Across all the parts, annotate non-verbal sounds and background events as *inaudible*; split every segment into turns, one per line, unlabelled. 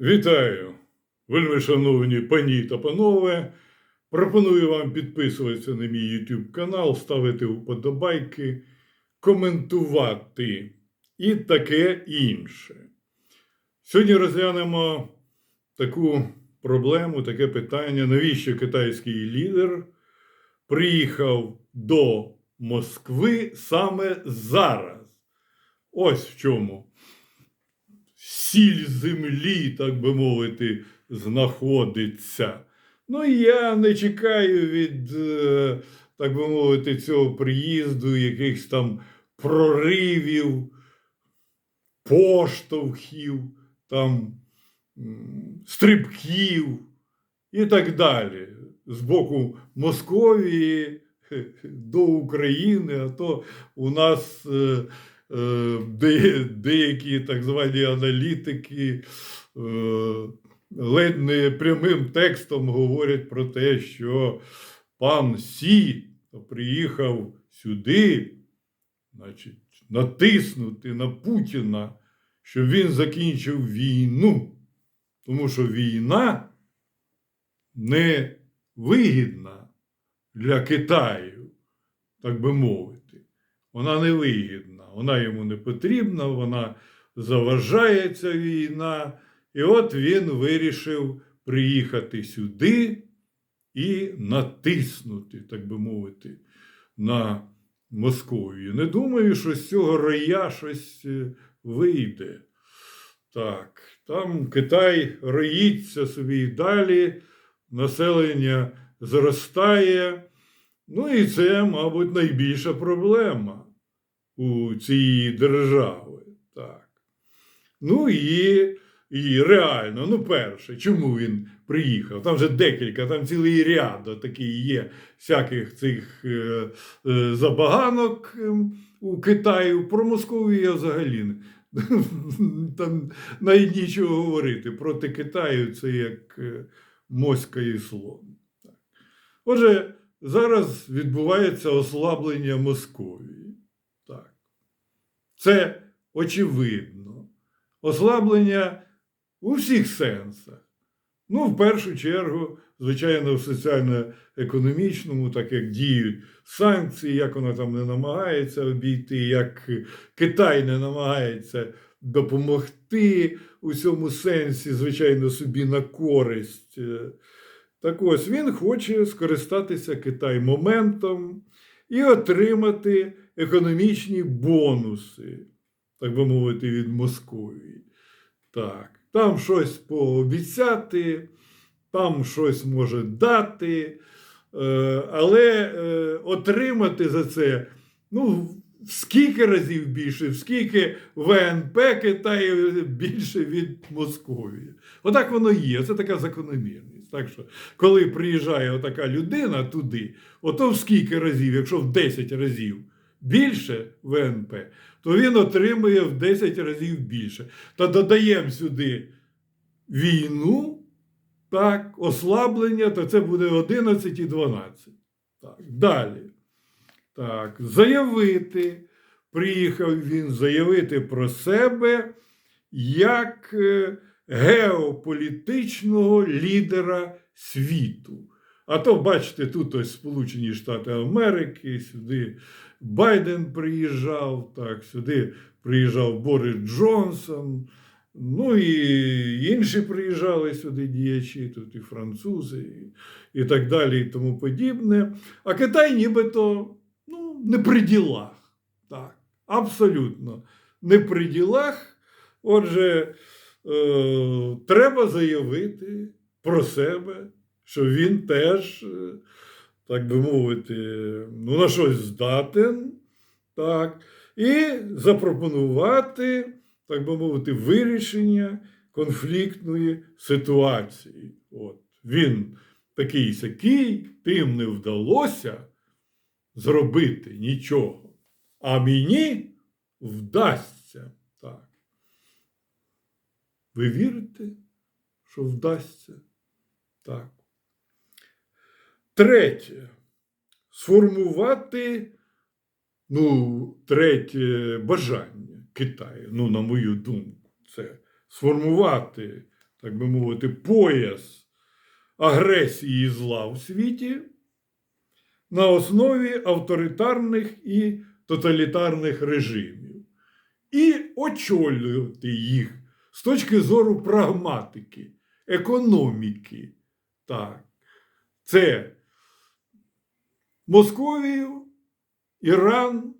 Вітаю, вельми шановні пані та панове. Пропоную вам підписуватися на мій YouTube канал, ставити вподобайки, коментувати і таке інше. Сьогодні розглянемо таку проблему, таке питання, навіщо китайський лідер приїхав до Москви саме зараз. Ось в чому сіль землі, так би мовити, знаходиться. Ну, я не чекаю від, е, так би мовити, цього приїзду, якихось там проривів, поштовхів, там, стрибків і так далі. З боку Московії *laughs* до України, а то у нас е, де, деякі так звані аналітики е, ледь не прямим текстом говорять про те, що пан Сі приїхав сюди, значить, натиснути на Путіна, щоб він закінчив війну. Тому що війна не вигідна для Китаю, так би мовити. Вона не вигідна, вона йому не потрібна, вона заважає ця війна. І от він вирішив приїхати сюди і натиснути, так би мовити, на Московію. Не думаю, що з цього роя щось е, вийде. Так, там Китай роїться собі і далі, населення зростає. Ну і це, мабуть, найбільша проблема у цієї держави. Так. Ну і, і реально, ну, перше, чому він приїхав? Там вже декілька, там цілий ряд такий є всяких цих е, е, забаганок е, у Китаю. Про Московію я взагалі. *laughs* Там навіть нічого говорити. Проти Китаю це як е, моська і слон. Отже, зараз відбувається ослаблення Московії. Це очевидно. Ослаблення у всіх сенсах. Ну, в першу чергу, звичайно, в соціально-економічному, так як діють санкції, як вона там не намагається обійти, як Китай не намагається допомогти у цьому сенсі, звичайно, собі на користь. Так ось він хоче скористатися Китай моментом і отримати економічні бонуси, так би мовити, від Московії. Так, там щось пообіцяти, там щось може дати, е, але е, отримати за це, ну, в скільки разів більше, в скільки ВНП Китаю більше від Московії. Отак воно є. Це така закономірність. Так що, коли приїжджає отака людина туди, ото в скільки разів, якщо в 10 разів більше ВНП, то він отримує в 10 разів більше. Та додаємо сюди війну, так, ослаблення, то це буде 11 і 12. Так, далі. Так, заявити, приїхав він заявити про себе як е, геополітичного лідера світу. А то, бачите, тут ось Сполучені Штати Америки, сюди Байден приїжджав, так, сюди приїжджав Борис Джонсон. Ну і інші приїжджали сюди діячі, тут і французи, і, і так далі, і тому подібне. А Китай нібито ну, не при ділах. Так, абсолютно не при ділах. Отже, е, треба заявити про себе, що він теж, е, так би мовити, ну, на щось здатен, так, і запропонувати, так би мовити, вирішення конфліктної ситуації. От. Він такий сякий, тим не вдалося зробити нічого. А мені вдасться. Так. Ви вірите, що вдасться? Так. Третє. Сформувати, ну, третє бажання Китаю, ну, на мою думку, це сформувати, так би мовити, пояс агресії і зла в світі на основі авторитарних і тоталітарних режимів і очолювати їх з точки зору прагматики, економіки. Так. Це Московію, Іран,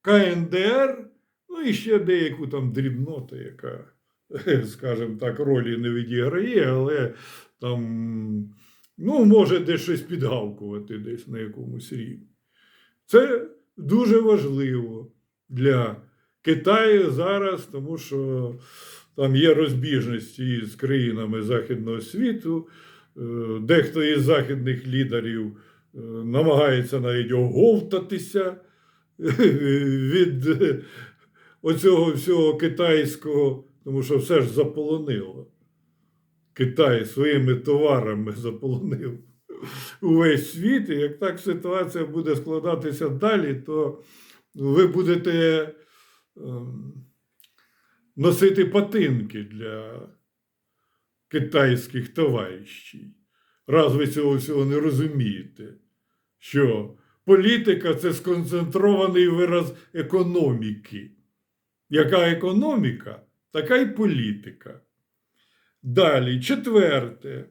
КНДР, ну і ще деяку там дрібноту, яка, *laughs* скажімо так, ролі не відіграє, але там, ну, може десь щось підгавкувати десь на якомусь рівні. Це дуже важливо для Китаю зараз, тому що там є розбіжності з країнами Західного світу. Е, Дехто із західних лідерів намагається навіть оговтатися від е, оцього всього китайського, тому що все ж заполонило. Китай своїми товарами заполонив увесь світ. І як так ситуація буде складатися далі, то ви будете ем, носити патинки для китайських товаришів. Раз ви цього всього не розумієте, що політика це сконцентрований вираз економіки. Яка економіка, така й політика. Далі, четверте,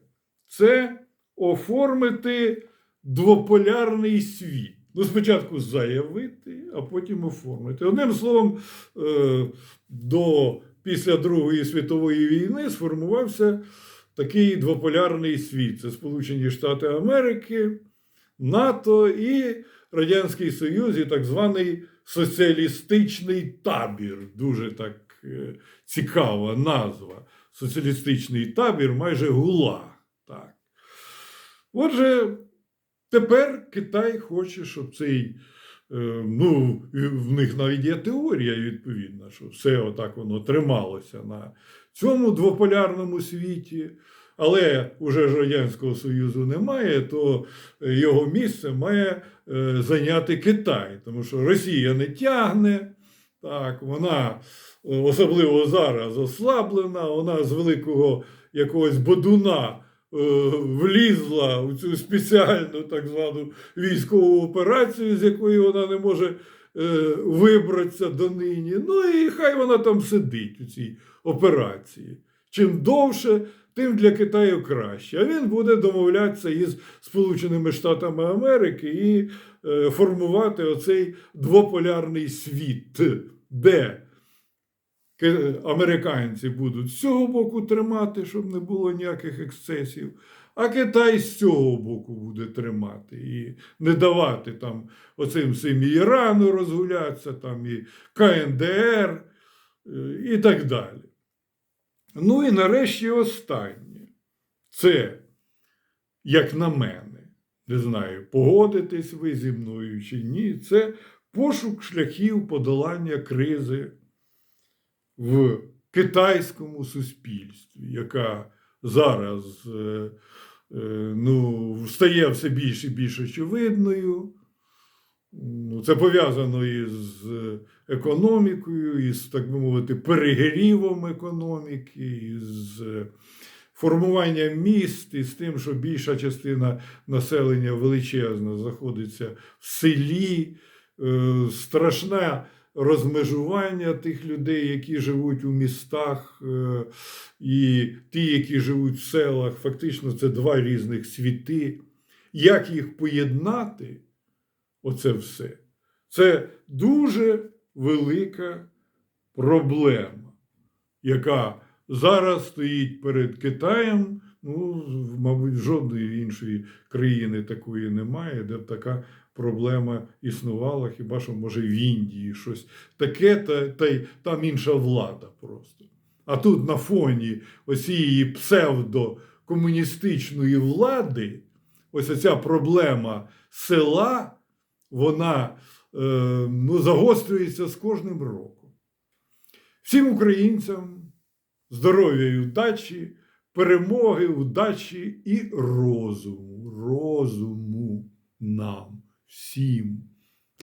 це оформити двополярний світ. Ну, спочатку заявити, а потім оформити. Одним словом, е, до після Другої світової війни сформувався такий двополярний світ. Це Сполучені Штати Америки, НАТО і Радянський Союз, і так званий соціалістичний табір. Дуже так е, цікава назва. Соціалістичний табір, майже гулаг. Так. Отже, тепер Китай хоче, щоб цей. е, Ну, в них навіть є теорія відповідна, що все отак воно трималося на цьому двополярному світі. Але уже ж Радянського Союзу немає, то його місце має е, зайняти Китай, тому що Росія не тягне, так, вона е, особливо зараз ослаблена, вона з великого якогось бодуна е, влізла у цю спеціальну так звану військову операцію, з якої вона не може е, вибратися донині. Ну і хай вона там сидить у цій операції. Чим довше, тим для Китаю краще. А він буде домовлятися із Сполученими Штатами Америки і е, формувати оцей двополярний світ, де американці будуть з цього боку тримати, щоб не було ніяких ексцесів, а Китай з цього боку буде тримати і не давати там оцим всім і Ірану розгулятися, там і КНДР е, і так далі. Ну і нарешті останнє. Це, як на мене, не знаю, погодитесь ви зі мною чи ні, це пошук шляхів подолання кризи в китайському суспільстві, яка зараз е, е, ну, стає все більш і більш очевидною. Ну, Це пов'язано із економікою, із, так би мовити, перегрівом економіки, із формуванням міст, і з тим, що більша частина населення величезна знаходиться в селі, Е, страшне розмежування тих людей, які живуть у містах, е, і ті, які живуть в селах, фактично це два різних світи. Як їх поєднати? Оце все. Це дуже велика проблема, яка зараз стоїть перед Китаєм. Ну, мабуть, жодної іншої країни такої немає, де б така проблема існувала, хіба що, може, в Індії щось таке, та, та й там інша влада просто. А тут на фоні оцієї псевдокомуністичної влади, ось ця проблема села, вона е, ну, загострюється з кожним роком. Всім українцям здоров'я і удачі, перемоги, удачі і розуму. Розуму нам всім.